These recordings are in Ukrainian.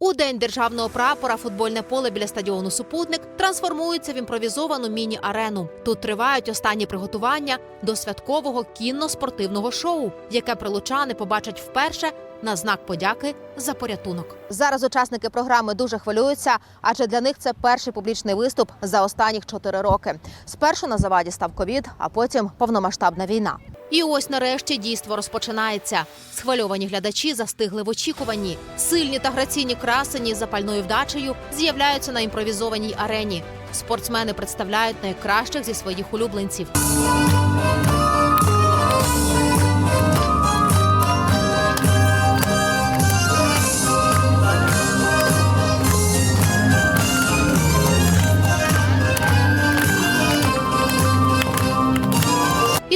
У день державного прапора футбольне поле біля стадіону Супутник трансформується в імпровізовану міні-арену. Тут тривають останні приготування до святкового кінно-спортивного шоу, яке прилучани побачать вперше на знак подяки за порятунок. Зараз учасники програми дуже хвилюються, адже для них це перший публічний виступ за останніх чотири роки. Спершу на заваді став ковід, а потім повномасштабна війна. І ось нарешті дійство розпочинається. Схвильовані глядачі застигли в очікуванні. Сильні та граційні красені з запальною вдачею з'являються на імпровізованій арені. Спортсмени представляють найкращих зі своїх улюбленців.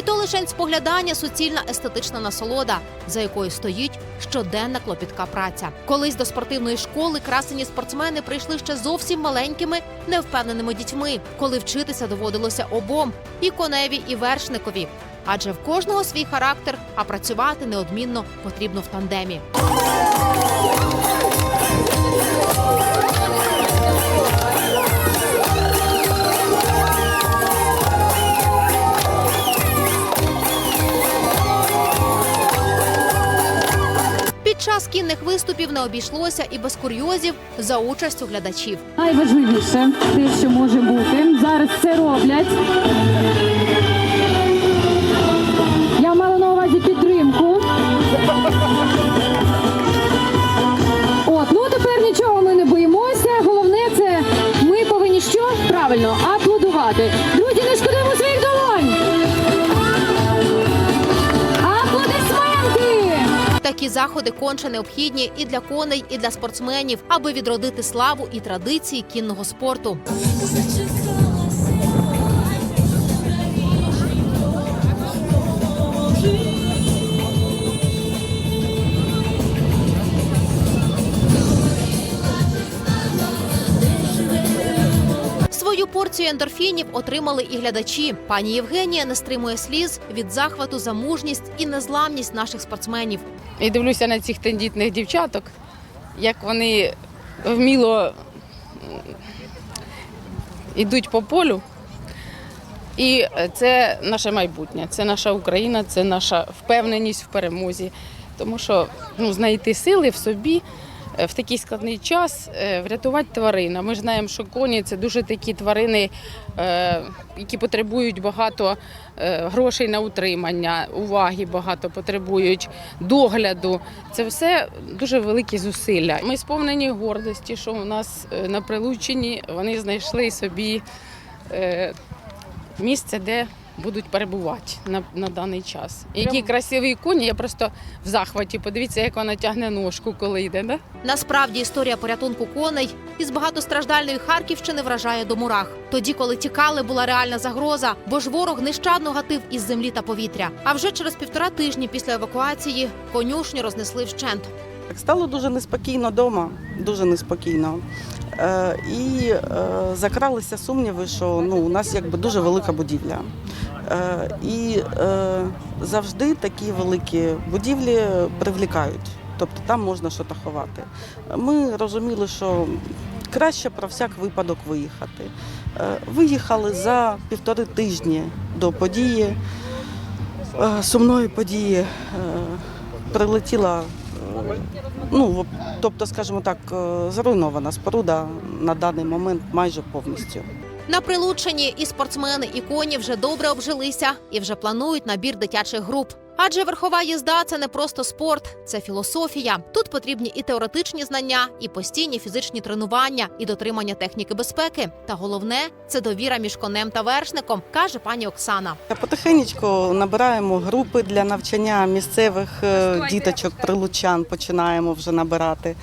То лишень споглядання суцільна естетична насолода, за якою стоїть щоденна клопітка праця. Колись до спортивної школи красені спортсмени прийшли ще зовсім маленькими, невпевненими дітьми, коли вчитися доводилося обом і коневі, і вершникові. Адже в кожного свій характер, а працювати неодмінно потрібно в тандемі. Час кінних виступів не обійшлося і без курйозів за участю глядачів. Найважливіше те, що може бути. Зараз це роблять. Я мала на увазі підтримку. От, ну тепер нічого ми не боїмося. Головне це ми повинні що? Правильно, аплодувати. Такі заходи конче необхідні і для коней, і для спортсменів, аби відродити славу і традиції кінного спорту. Свою порцію ендорфінів отримали і глядачі. Пані Євгенія не стримує сліз від захвату за мужність і незламність наших спортсменів. І дивлюся на цих тендітних дівчаток, як вони вміло йдуть по полю. І це наше майбутнє, це наша Україна, це наша впевненість в перемозі. Тому що ну, знайти сили в собі в такий складний час е, врятувати тварин. Ми знаємо, що коні це дуже такі тварини, е, які потребують багато е, грошей на утримання, уваги багато потребують, догляду. Це все дуже великі зусилля. Ми сповнені гордості, що у нас е, на Прилуччині вони знайшли собі е, місце, де будуть перебувати на, на даний час. Які красиві коні, я просто в захваті. Подивіться, як вона тягне ножку, коли йде. Да? Насправді історія порятунку коней із багатостраждальної Харківщини вражає до мурах. Тоді, коли тікали, була реальна загроза, бо ж ворог нещадно гатив із землі та повітря. А вже через півтора тижні після евакуації конюшню рознесли вщент. Так стало дуже неспокійно вдома, дуже неспокійно. Е, і е, закралися сумніви, що ну, у нас якби дуже велика будівля. Е, і завжди такі великі будівлі привлікають, тобто там можна щось ховати. Ми розуміли, що краще про всяк випадок виїхати. Виїхали за півтори тижні до події, сумної події. Прилетіла Ну, тобто, скажімо так, е, зруйнована споруда на даний момент майже повністю. На прилученні і спортсмени, і коні вже добре обжилися і вже планують набір дитячих груп. Адже верхова їзда це не просто спорт, це філософія. Тут потрібні і теоретичні знання, і постійні фізичні тренування, і дотримання техніки безпеки. Та головне це довіра між конем та вершником, каже пані Оксана. Потихеньку набираємо групи для навчання місцевих е, діточок, прилучан починаємо вже набирати.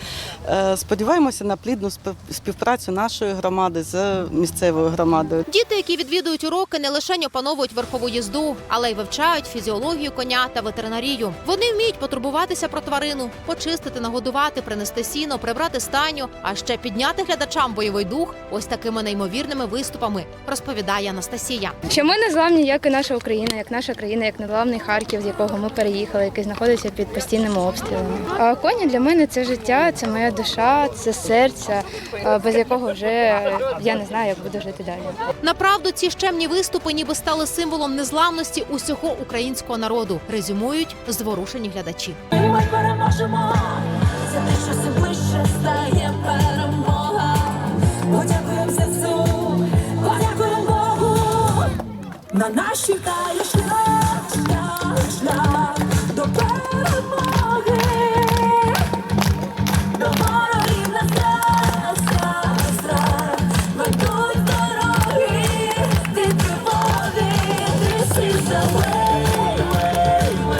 Е, Сподіваємося на плідну спів- співпрацю нашої громади з місцевою громадою. Діти, які відвідують уроки, не лише опановують верхову їзду, але й вивчають фізіологію коня прибирання та ветеринарію. Вони вміють потурбуватися про тварину, почистити, нагодувати, принести сіно, прибрати стайню, а ще підняти глядачам бойовий дух ось такими неймовірними виступами, розповідає Анастасія. Що ми не зламні, як і наша Україна, як наша країна, як незламний Харків, з якого ми переїхали, який знаходиться під постійними обстрілами. А коні для мене це життя, це моя душа, це серце, без якого вже я не знаю, як буду жити далі. Направду ці щемні виступи ніби стали символом незламності усього українського народу. Резюмують зворушені глядачі. Ми переможемо за те, що все ближче стає перемога. Подякуємо ЗСУ, подякуємо Богу. На нас чекає.